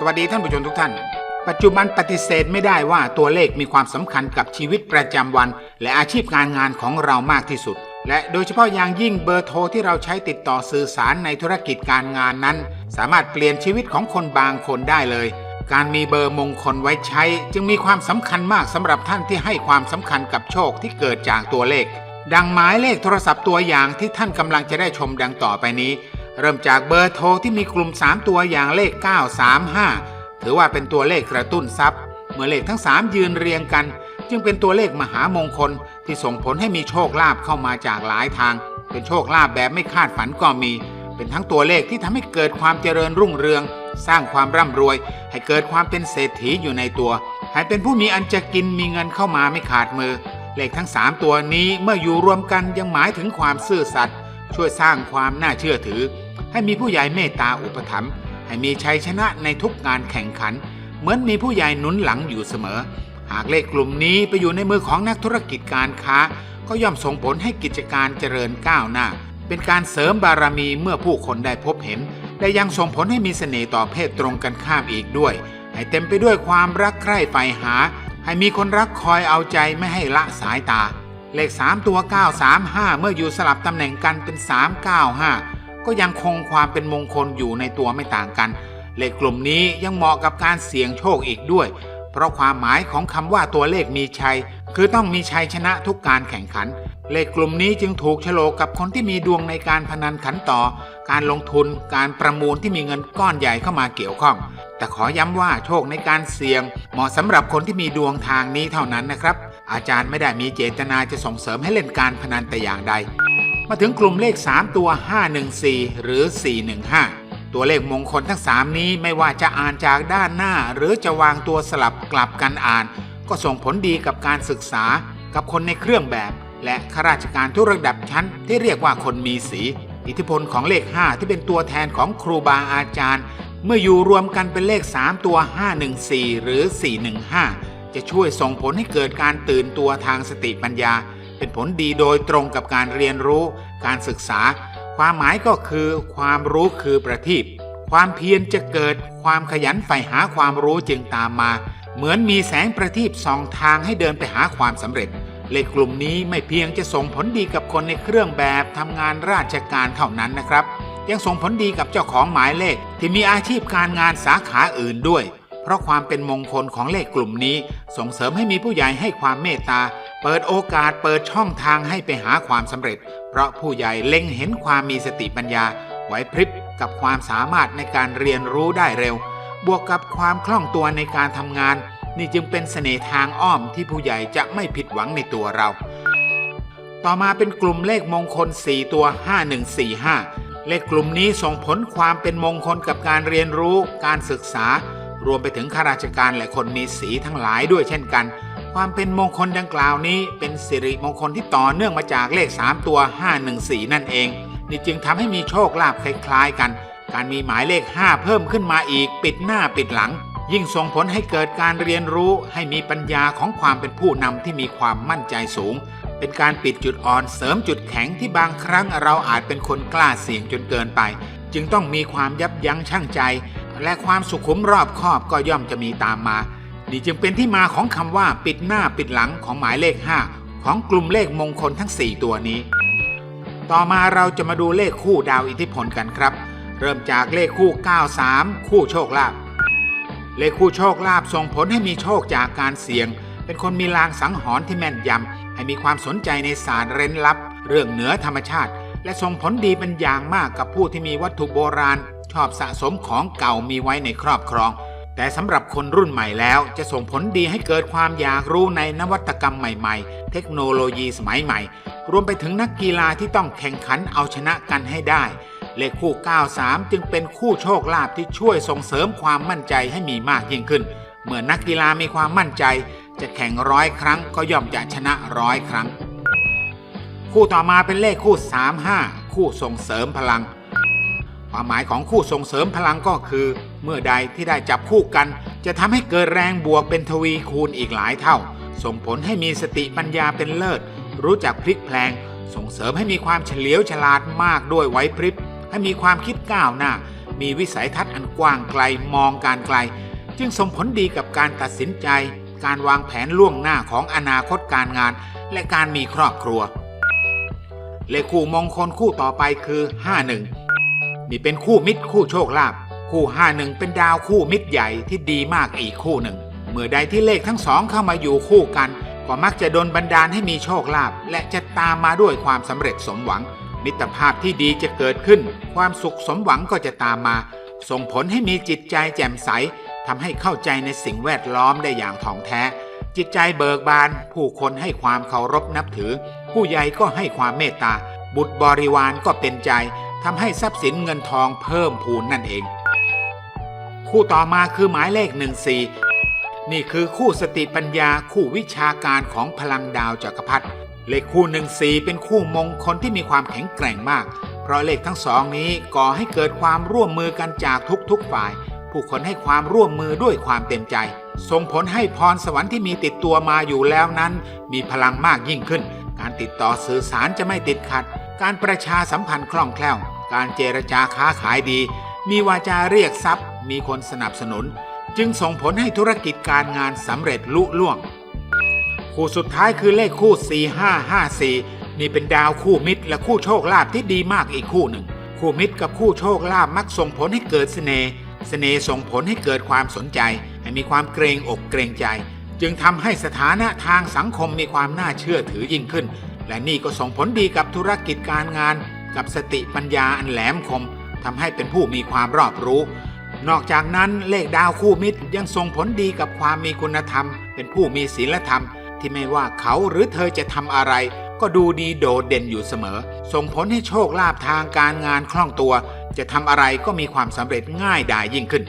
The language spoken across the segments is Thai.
สวัสดีท่านผู้ชมทุกท่าน ปัจจุบันปฏิเสธไม่ได้ว่าตัวเลขมีความสำคัญกับชีวิตประจำวัน และอาชีพการงานของเรามากที่สุด และโดยเฉพาะอย่างยิ่งเบอร์โทรที่เราใช้ติดต่อสื่อสารในธุรกิจการงานนั้น สามารถเปลี่ยนชีวิตของคนบางคนได้เลย การมีเบอร์มงคลไว้ใช้ จึงมีความสำคัญมากสำหรับท่านที่ให้ความสำคัญกับโชคที่เกิดจากตัวเลข ดังหมายเลขโทรศัพท์ตัวอย่างที่ท่านกำลังจะได้ชมดังต่อไปนี้ เริ่มจากเบอร์โทรที่มีกลุ่ม 3 ตัวอย่างเลข 935 ถือว่าเป็นตัวเลขกระตุ้นทรัพย์ เมื่อเลขทั้ง 3 ยืนเรียงกัน จึงเป็นตัวเลขมหามงคลที่ส่งผลให้มีโชคลาภเข้ามาจากหลายทาง เป็นโชคลาภแบบไม่คาดฝันก็มี เป็นทั้งตัวเลขที่ทำให้เกิดความเจริญรุ่งเรือง สร้างความร่ำรวย ให้เกิดความเป็นเศรษฐีอยู่ในตัวให้เป็นผู้มีอันจะกินมีเงินเข้ามาไม่ขาดมือ เลขทั้ง 3 ตัวนี้เมื่ออยู่รวมกันยังหมายถึงความซื่อสัตย์ช่วยสร้างความน่าเชื่อถือ ให้มีผู้ใหญ่เมตตาอุปถัมภ์ให้มีชัยชนะในทุกงานแข่งขัน เหมือนมีผู้ใหญ่หนุนหลังอยู่เสมอ หากเลขกลุ่มนี้ไปอยู่ในมือของนักธุรกิจการค้า ก็ย่อมส่งผลให้กิจการเจริญก้าวหน้า เป็นการเสริมบารมีเมื่อผู้คนได้พบเห็นและยังส่งผลให้มีเสน่ห์ต่อเพศตรงกันข้ามอีกด้วย ให้เต็มไปด้วยความรักใคร่ใฝ่หา ให้มีคนรักคอยเอาใจไม่ให้ละสายตา เลข 3 ตัว 935 เมื่ออยู่สลับตำแหน่งกันเป็น 395 ก็ยังคงความเป็นมงคลอยู่ในตัวไม่ต่างกัน เลขกลุ่มนี้ยังเหมาะกับการเสี่ยงโชคอีกด้วย เพราะความหมายของคำว่าตัวเลขมีชัย คือต้องมีชัยชนะทุกการแข่งขัน เลขกลุ่มนี้จึงถูกโฉลกกับคนที่มีดวงในการพนันขันต่อ การลงทุน การประมูลที่มีเงินก้อนใหญ่เข้ามาเกี่ยวข้อง แต่ขอย้ำว่าโชคในการเสี่ยง เหมาะสำหรับคนที่มีดวงทางนี้เท่านั้นนะครับ อาจารย์ไม่ได้มีเจตนาจะส่งเสริมให้เล่นการพนันแต่อย่างใด มาถึงกลุ่มเลข 3 ตัว 514 หรือ 415 ตัวเลขมงคลทั้ง 3 นี้ไม่ว่าจะอ่านจากด้านหน้า หรือจะวางตัวสลับกลับกันอ่าน ก็ส่งผลดีกับการศึกษากับคนในเครื่องแบบ และข้าราชการทุกระดับชั้นที่เรียกว่าคนมีสี อิทธิพลของเลข 5 ที่เป็นตัวแทนของครูบาอาจารย์ เมื่ออยู่รวมกันเป็นเลข 3 ตัว 514 หรือ 415 จะช่วยส่งผลให้เกิดการตื่นตัวทางสติปัญญา เป็นผลดีโดยตรงกับการเรียนรู้ การศึกษา ความหมายก็คือความรู้คือประทีปความเพียรจะเกิดความขยันใฝ่หาความรู้จึงตามมา เหมือนมีแสงประทีปส่องทางให้เดินไปหาความสำเร็จเลขกลุ่มนี้ไม่เพียงจะส่งผลดีกับคนในเครื่องแบบทำงานราชการเท่านั้นนะครับ ยังส่งผลดีกับเจ้าของหมายเลขที่มีอาชีพการงานสาขาอื่นด้วย เพราะความเป็นมงคลของเลขกลุ่มนี้ ส่งเสริมให้มีผู้ใหญ่ให้ความเมตตา เปิดโอกาสเปิดช่องทางให้ไปหาความสำเร็จ เพราะผู้ใหญ่เล็งเห็นความมีสติปัญญาไหวพริบกับความสามารถในการเรียนรู้ได้เร็ว บวกกับความคล่องตัวในการทำงาน นี่จึงเป็นเสน่ห์ทางอ้อมที่ผู้ใหญ่จะไม่ผิดหวังในตัวเรา ต่อมาเป็นกลุ่มเลขมงคล 4 ตัว 5145 เลขกลุ่มนี้ส่งผลความเป็นมงคลกับการเรียนรู้ การศึกษา รวมไปถึงข้าราชการและคนมีสีทั้งหลายด้วยเช่นกัน ความเป็นมงคลดังกล่าวนี้เป็นสิริมงคลที่ต่อเนื่องมาจากเลข 3 ตัว 514 นั่นเอง นี่จึงทำให้มีโชคลาภคล้ายๆกัน การมีหมายเลข 5 เพิ่มขึ้นมาอีก ปิดหน้าปิดหลัง ยิ่งส่งผลให้เกิดการเรียนรู้ให้มีปัญญาของความเป็นผู้นำที่มีความมั่นใจสูง เป็นการปิดจุดอ่อนเสริมจุดแข็งที่บางครั้งเราอาจเป็นคนกล้าเสี่ยงจนเกินไป จึงต้องมีความยับยั้งชั่งใจ และความสุขุมรอบคอบก็ย่อมจะมีตามมา นี่จึงเป็นที่มาของคำว่าปิดหน้าปิดหลังของหมายเลข 5 ของกลุ่มเลขมงคลทั้ง 4 ตัวนี้ ต่อมาเราจะมาดูเลขคู่ดาวอิทธิพลกันครับ เริ่มจากเลขคู่ 93 คู่โชคลาภเลขคู่โชคลาภส่งผลให้มีโชคจากการเสี่ยง เป็นคนมีลางสังหรณ์ที่แม่นยำให้มีความสนใจในศาสตร์เร้นลับ เรื่องเหนือธรรมชาติ และส่งผลดีเป็นอย่างมากกับผู้ที่มีวัตถุโบราณ ชอบสะสมของเก่ามีไว้ในครอบครอง แต่สำหรับคนรุ่นใหม่แล้วจะส่งผลดีให้เกิดความอยากรู้ในนวัตกรรมใหม่ๆ เทคโนโลยีสมัยใหม่ รวมไปถึงนักกีฬาที่ต้องแข่งขันเอาชนะกันให้ได้ เลขคู่ 93 จึงเป็นคู่โชคลาภที่ช่วยส่งเสริมความมั่นใจให้มีมากยิ่งขึ้น เมื่อนักกีฬามีความมั่นใจ จะแข่งร้อยครั้งก็ย่อมจะชนะร้อยครั้ง คู่ต่อมาเป็นเลขคู่ 35 คู่ส่งเสริมพลัง ความหมายของคู่ส่งเสริมพลังก็คือ เมื่อใดที่ได้จับคู่กัน จะทำให้เกิดแรงบวกเป็นทวีคูณอีกหลายเท่า ส่งผลให้มีสติปัญญาเป็นเลิศ รู้จักพลิกแพลง ส่งเสริมให้มีความเฉลียวฉลาดมากด้วยไหวพริบ ให้มีความคิดก้าวหน้า มีวิสัยทัศน์อันกว้างไกลมองการไกล จึงส่งผลดีกับการตัดสินใจ การวางแผนล่วงหน้าของอนาคตการงาน และการมีครอบครัว เลขคู่มงคลคู่ต่อไปคือ 51 นี่เป็นคู่มิตรคู่โชคลาภคู่51เป็นดาวคู่มิตรใหญ่ที่ดีมากอีกคู่หนึ่ง เมื่อใดที่เลขทั้งสองเข้ามาอยู่คู่กัน ก็มักจะโดนบันดาลให้มีโชคลาภและจะตามมาด้วยความสำเร็จสมหวัง มิตรภาพที่ดีจะเกิดขึ้น ความสุขสมหวังก็จะตามมา ส่งผลให้มีจิตใจแจ่มใสทำให้เข้าใจในสิ่งแวดล้อมได้อย่างถ่องแท้ จิตใจเบิกบาน ผู้คนให้ความเคารพนับถือ ผู้ใหญ่ก็ให้ความเมตตา บุตรบริวารก็เป็นใจ ทำให้ทรัพย์สินเงินทองเพิ่มพูนนั่นเอง คู่ต่อมาคือหมายเลข14นี่คือคู่สติปัญญาคู่วิชาการของพลังดาวจักรพรรดิเลขคู่14เป็นคู่มงคลที่มีความแข็งแกร่งมาก เพราะเลขทั้งสองนี้ก่อให้เกิดความร่วมมือกันจากทุกๆฝ่าย ผู้คนให้ความร่วมมือด้วยความเต็มใจ ส่งผลให้พรสวรรค์ที่มีติดตัวมาอยู่แล้วนั้น มีพลังมากยิ่งขึ้น การติดต่อสื่อสารจะไม่ติดขัด การประชาสัมพันธ์คล่องแคล่ว การเจรจาค้าขายดี มีวาจาเรียกทรัพย์ มีคนสนับสนุน จึงส่งผลให้ธุรกิจการงานสำเร็จลุล่วง คู่สุดท้ายคือเลขคู่ 4554 นี่เป็นดาวคู่มิตรและคู่โชคลาภที่ดีมากอีกคู่หนึ่ง คู่มิตรกับคู่โชคลาภมักส่งผลให้เกิดเสน่ห์เสน่ห์ส่งผลให้เกิดความสนใจ ให้มีความเกรงอกเกรงใจ จึงทำให้สถานะทางสังคมมีความน่าเชื่อถือยิ่งขึ้น และนี่ก็ส่งผลดีกับธุรกิจการงาน กับสติปัญญาอันแหลมคมทำให้เป็นผู้มีความรอบรู้ นอกจากนั้นเลขดาวคู่มิตรยังส่งผลดีกับความมีคุณธรรม เป็นผู้มีศีลธรรม ที่ไม่ว่าเขาหรือเธอจะทำอะไร ก็ดูดีโดดเด่นอยู่เสมอ ส่งผลให้โชคลาภทางการงานคล่องตัว จะทำอะไรก็มีความสำเร็จง่ายดายยิ่งขึ้น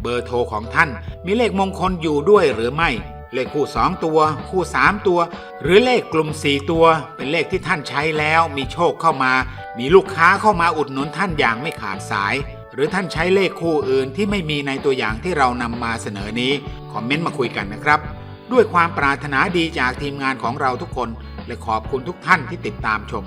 เบอร์โทรของท่านมีเลขมงคลอยู่ด้วยหรือไม่ เลขคู่ 2 ตัว คู่ 3 ตัว หรือเลขกลุ่ม 4 ตัว เป็นเลขที่ท่านใช้แล้วมีโชคเข้ามา มีลูกค้าเข้ามาอุดหนุนท่านอย่างไม่ขาดสาย หรือท่านใช้เลขคู่อื่นที่ไม่มีในตัวอย่างที่เรานำมาเสนอนี้คอมเมนต์มาคุยกันนะครับ ด้วยความปรารถนาดีจากทีมงานของเราทุกคน และขอบคุณทุกท่านที่ติดตามชม